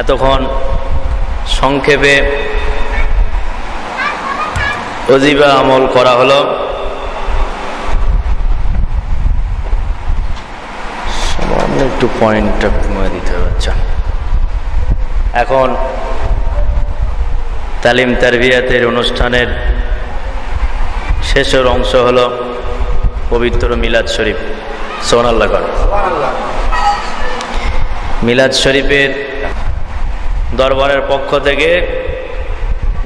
এতক্ষণ সংক্ষেপে অজিবা আমল করা হলো। একটু পয়েন্টটা কমে দিতে হবে আচ্ছা। এখন তালিম তারবিয়াতের অনুষ্ঠানের শেষের অংশ হলো পবিত্র মিলাদ শরীফ। সোনাল্লাহ মিলাদ শরীফের দরবারের পক্ষ থেকে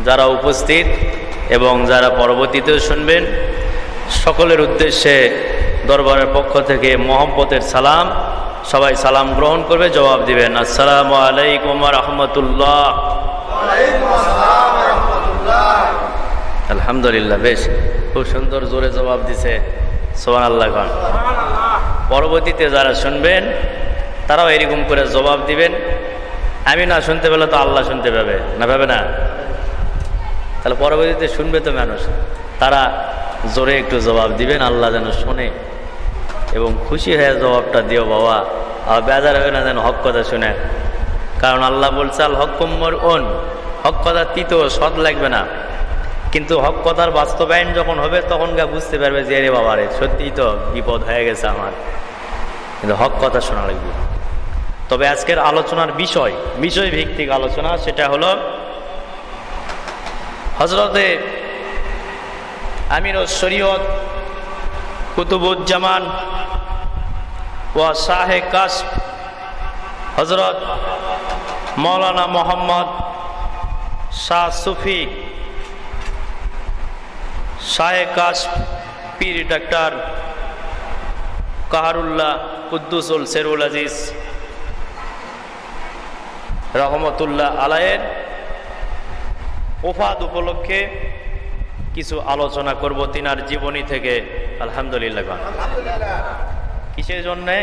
যারা উপস্থিত এবং যারা পরবর্তীতেও শুনবেন, সকলের উদ্দেশ্যে দরবারের পক্ষ থেকে মোহাম্মতের সালাম। সবাই সালাম গ্রহণ করবে, জবাব দিবেন। আসসালামু আলাইকুম রহমতুল্লাহ। আলহামদুলিল্লাহ, বেশ। খুব সুন্দর জোরে জবাব দিছে সোহান আল্লাহ খান। পরবর্তীতে যারা শুনবেন, তারাও এরকম করে জবাব দিবেন। আমি না শুনতে পেলে তো আল্লাহ শুনতে পাবে, না পাবে না? তাহলে পরবর্তীতে শুনবে তো মানুষ। তারা জোরে একটু জবাব দিবেন, আল্লাহ যেন শোনে এবং খুশি হয়ে জবাবটা দিও বাবা। আর বেজার হবে না যেন হক কথা শুনে। কারণ আল্লাহ বলছে, আল হকম্মর ওন হক কথা তিত সৎ লাগবে না। কিন্তু হক কথার বাস্তবায়ন যখন হবে, তখন গা বুঝতে পারবে যে রে বাবা রে সত্যিই তো বিপদ হয়ে গেছে আমার। কিন্তু হক কথা শোনা লাগবে। তবে আজকের আলোচনার বিষয় বিষয় ভিত্তিক আলোচনা, সেটা হলো হজরতে আমির শরীয়ত কুতুবুজ্জামান ও শাহে কাশ হজরত মৌলানা মোহাম্মদ শাহ সুফি শাহে কাশ পীর ডাক্তার কাহারুল্লাহ কুদ্দুসুল সেরুল আজিজ রহমতুল্লাহ আলায়ের ওফাদ উপলক্ষে কিছু আলোচনা করব তিনার জীবনী থেকে। আলহামদুলিল্লাহ। কিসের জন্যে?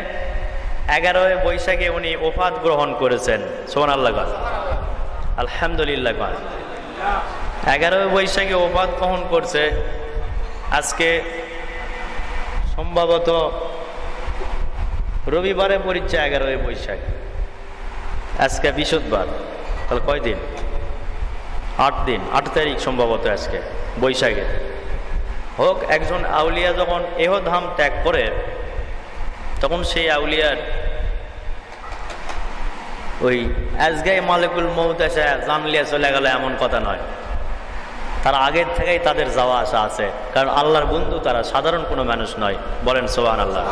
এগারোই বৈশাখে উনি ওফাদ গ্রহণ করেছেন। সোহান আল্লাহ আলহামদুলিল্লাহ। এগারোই বৈশাখে ওফাদ গ্রহণ করছে। আজকে সম্ভবত রবিবারে পরিচয় এগারোই বৈশাখ। আজকে বৃহস্পতিবার। তাহলে কয়দিন আট দিন, আট তারিখ সম্ভবত আজকে, বৈশাখে। হোক, একজন আউলিয়া যখন এহ ধাম ত্যাগ করে, তখন সেই আউলিয়ার ওই আজগাই মালিকুল মৌত এসে জানলিয়া চলে গেল, এমন কথা নয়। তারা আগের থেকেই তাদের যাওয়া আসা আছে। কারণ আল্লাহর বন্ধু তারা, সাধারণ কোনো মানুষ নয়। বলেন সোহান আল্লাহ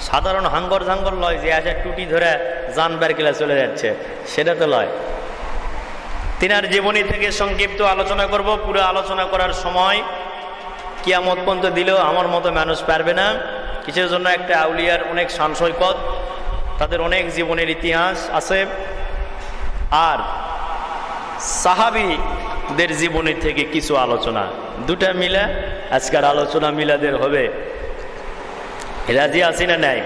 সাধারণ হাঙ্গর ঝাঙ্গর লয়, যে আসে টুটি ধরে জান বের কেলে চলে যাচ্ছে। সেটা তো লয়। তিনার জীবনী থেকে সংক্ষিপ্ত আলোচনা করব। পুরো আলোচনা করার সময় কিয়ামত পর্যন্ত দিলেও আমার মতো মানুষ পারবে না। কিসের জন্য একটা আউলিয়ার অনেক সংশয়পদ তাদের অনেক জীবনের ইতিহাস আছে। আর সাহাবিদের জীবনী থেকে কিছু আলোচনা। দুটা মিলে আজকের আলোচনা মিলাদের হবে। রাজি আছি না নাই?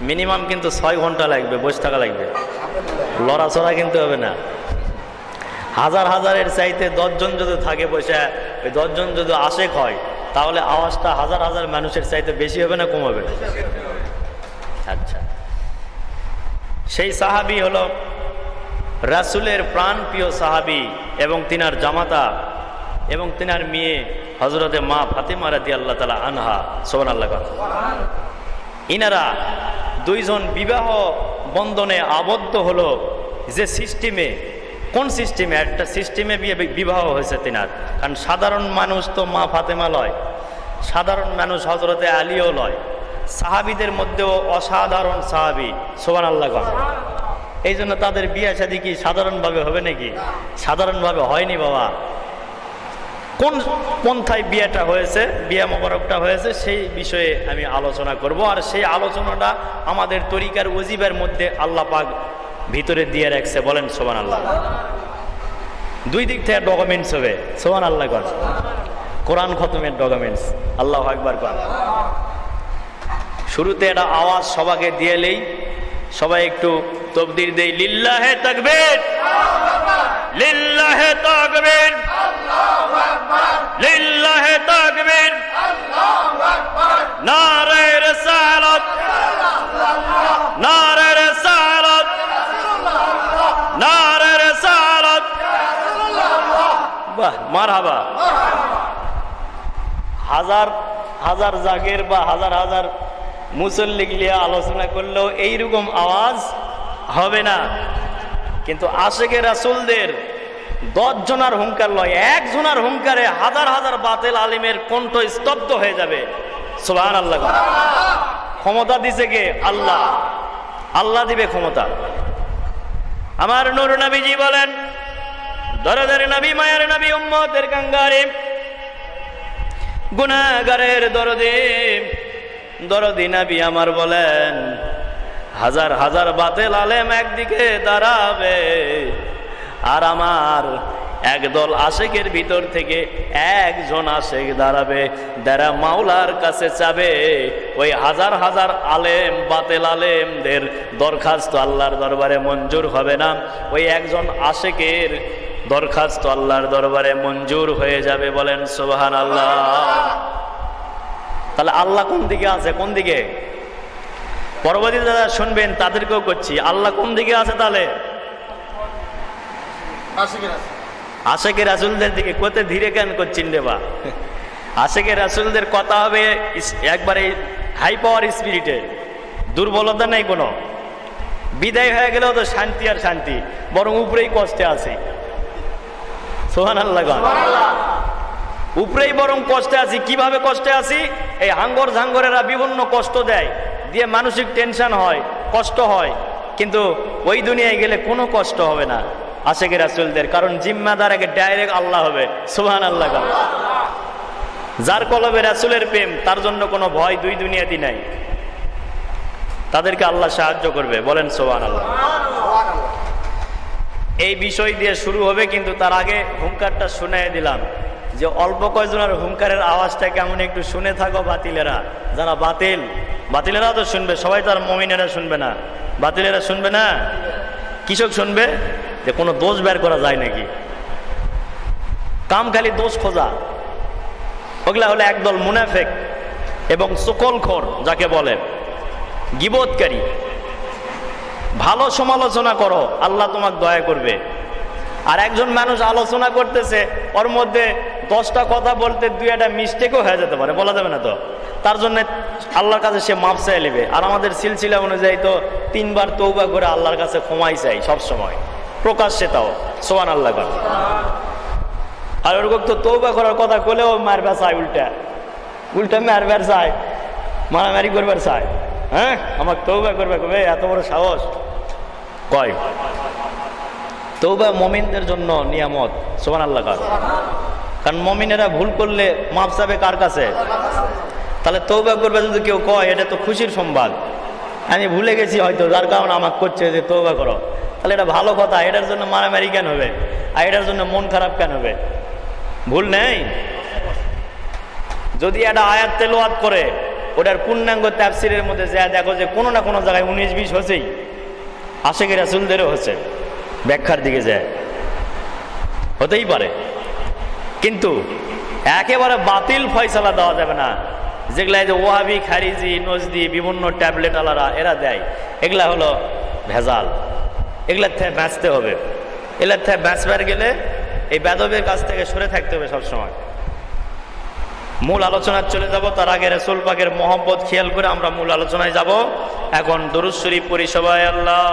মিনিমাম কিন্তু ছয় ঘণ্টা লাগবে, বসে থাকা লাগবে। লড়াচড়া কিন্তু হবে না। হাজার হাজারের চাইতে দশজন যদি থাকে বসে, ওই দশজন যদি আশেক হয়, তাহলে আওয়াজটা হাজার হাজার মানুষের চাইতে বেশি হবে না কম হবে? আচ্ছা। সেই সাহাবি হলো রাসুলের প্রাণ প্রিয় সাহাবি এবং তিনার জামাতা এবং তিনার মেয়ে হজরতে মা ফাতেমা রাদি আল্লাহ তালা আনহা সোহান আল্লাহ ইনারা দুইজন বিবাহ বন্ধনে আবদ্ধ হলো যে সিস্টেমে, কোন সিস্টেমে? একটা সিস্টেমে বিবাহ হয়েছে তিনার। কারণ সাধারণ মানুষ তো মা ফাতেমা লয়, সাধারণ মানুষ হজরতে আলীও লয়। সাহাবিদের মধ্যেও অসাধারণ সাহাবি সোহান আল্লাহ এই জন্য তাদের বিয়ে শাদি কি সাধারণভাবে হবে নাকি? সাধারণভাবে হয়নি বাবা। কোন পন্থায় বিয়েটা হয়েছে, বিয়ে মোবারকটা হয়েছে, সেই বিষয়ে আমি আলোচনা করব। আর সেই আলোচনাটা আমাদের তরিকার ওজিবের মধ্যে আল্লাহ পাক ভিতরে দিয়ে রাখছে। বলেন সোমান আল্লাহ দুই দিক থেকে ডকুমেন্টস হবে। সোমান আল্লাহ কর। কোরআন খতমের ডকুমেন্টস আল্লাহ একবার কর। শুরুতে একটা আওয়াজ সবাকে দিয়েলেই সবাই একটু তবদির দেই। লিল্লাহে তাকবীর। লিল্লাহে তাকবীর। লিল্লাহে তাকবীর। নারে রিসালাত। নারে রিসালাত। নারে রিসালাত। বাহ, মারহাবা। হাজার হাজার জাগের বা হাজার হাজার মুসল্লি গিয়ে আলোচনা করলেও এইরকম আওয়াজ হবে না। কিন্তু আশেকে রাসুলদের দশ জনার হুঙ্কার লয়, এক জনার হুঙ্কারে হাজার হাজার বাতেল আলিমের কণ্ঠ স্তব্ধ হয়ে যাবে। সোহান আল্লাহ ক্ষমতা দিছে কে? আল্লাহ। আল্লাহ দিবে ক্ষমতা। আমার নুর নবীজি বলেন, দরদের নবী, মায়ের নবী, উম্মতের কাঙ্গারে গুনাগারের দরদে দরদি আমার বলেন, হাজার হাজার বাতেল আলেম একদিকে দাঁড়াবে, আর আমার একদল আশেকের ভিতর থেকে একজন আশেক দাঁড়াবে, যারা মাওলার কাছে চাবে ওই হাজার হাজার আলেম, বাতেল আলেমদের দরখাস্ত আল্লাহর দরবারে মঞ্জুর হবে না। ওই একজন আশেকের দরখাস্ত আল্লাহর দরবারে মঞ্জুর হয়ে যাবে বলেন সোহান আল্লাহ তাহলে আল্লাহ কোন দিকে আছে কোন দিকে? পরবর্তী যারা শুনবেন তাদেরকেও করছি। আল্লাহ কোন দিকে আছে তাহলে? আশেকের রাসুলদের দিকে। কোথায় ধীরে কেন করছেন রে বা? আশেকের রাসুলদের কথা হবে একবারে হাই পাওয়ার স্পিরিটে দুর্বলতা নেই কোনো। বিদায় হয়ে গেলেও তো শান্তি আর শান্তি বরং উপরেই কষ্টে আছে। সোহান আল্লাহ। উপরেই বরং কষ্টে আছি। কীভাবে কষ্টে আছি? এই হাঙ্গর ঝাঙ্গরেরা বিভিন্ন কষ্ট দেয়, দিয়ে মানসিক টেনশন হয়, কষ্ট হয়। কিন্তু ওই দুনিয়ায় গেলে কোনো কষ্ট হবে না, আশেকে রাসুলদের। কারণ জিম্মাদার আগে ডাইরেক্ট আল্লাহ হবে। সুহান আল্লাহ যার কলবে রাসুলের প্রেম, তার জন্য কোনো ভয় দুই দুনিয়াতে নাই। তাদেরকে আল্লাহ সাহায্য করবে। বলেন সোহান আল্লাহ এই বিষয় দিয়ে শুরু হবে, কিন্তু তার আগে হুঙ্কারটা শুনে দিলাম। যে অল্প কয়জনের হুঙ্কারের আওয়াজটা কেমন একটু শুনে থাকো বাতিলেরা। যারা বাতিল, বাতিলেরা তো শুনবে, সবাই তার মমিনেরা শুনবে না। বাতিলেরা শুনবে না? কৃষক শুনবে? যে কোনো দোষ বের করা যায় নাকি? কাম খালি দোষ খোঁজা। ওগুলা হলো একদল মুনাফেক এবং সকলখোর, যাকে বলে। গিবোধকারী ভালো সমালোচনা করো, আল্লাহ তোমাকে দয়া করবে। আর একজন মানুষ আলোচনা করতেছে, ওর মধ্যে দশটা কথা বলতে দুই একটা মিস্টেকও হয়ে যেতে পারে, বলা যাবে না তো? তার জন্য আল্লাহর কাছে সে মাপ চাই নেবে। আর আমাদের সিলসিলা অনুযায়ী তো তিনবার তৌবা করে আল্লাহর কাছে ক্ষমাই চাই সবসময়। প্রকাশ্যে তাও সোয়ান আল্লাহ করে আর ওরকম তো তৌবা করার কথা বলেও মারবে চায় উল্টা। উল্টা মারবে চায়, মারামারি করবার চায়। হ্যাঁ? আমার তৌবা করবে কবে? এত বড় সাহস। কয়? তৌবা মমিনদের জন্য নিয়ামত সোমান আল্লাহ কার কারণ মমিনেরা ভুল করলে মাপ চাবে কার কাছে? তাহলে তৌবা করবে যদি কেউ কয়, এটা তো খুশির সংবাদ। আমি ভুলে গেছি হয়তো, যার কারণে আমাকে করছে যে তৌবা করো। তাহলে এটা ভালো কথা, এটার জন্য মারামারি কেন হবে? আর এটার জন্য মন খারাপ কেন হবে? ভুল নেই? যদি একটা আয়াত তেলোয়াত করে, ওটার পূর্ণাঙ্গ ত্যাপসিরের মধ্যে যা দেখো যে কোনো না কোনো জায়গায় উনিশ বিশ হচ্ছেই। আশেকের রাসুলদেরও হচ্ছে, ব্যাখ্যার দিকে যায়। হতেই পারে। কিন্তু একেবারে বাতিল ফয়সালা দেওয়া যাবে না। যেগুলা যে ওয়াহাবি, খারিজি, নজদি, বিভিন্ন ট্যাবলেট আলারা এরা দেয়। এগুলা হলো ভেজাল। এগুলার থেকে বাঁচতে হবে। এগুলার থেকে বাঁচবার গেলে এই বেদবের কাছ থেকে সরে থাকতে হবে সবসময়। মূল আলোচনায় চলে যাব। তার আগে রসুল পাকের মোহাম্মত খেয়াল করে আমরা মূল আলোচনায় যাব। এখন পড়ি সবাই আল্লাহ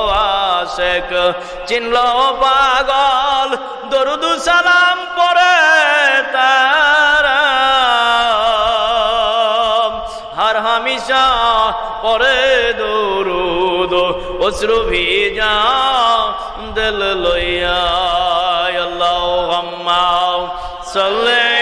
শেখ। চিনল পাগল, দরুদু সালাম পরে তারা। হর হামিশা পরে দরুদ, অশ্রু ভিজা দিল লইয়া। আল্লাহ হাম্মা সাল্লে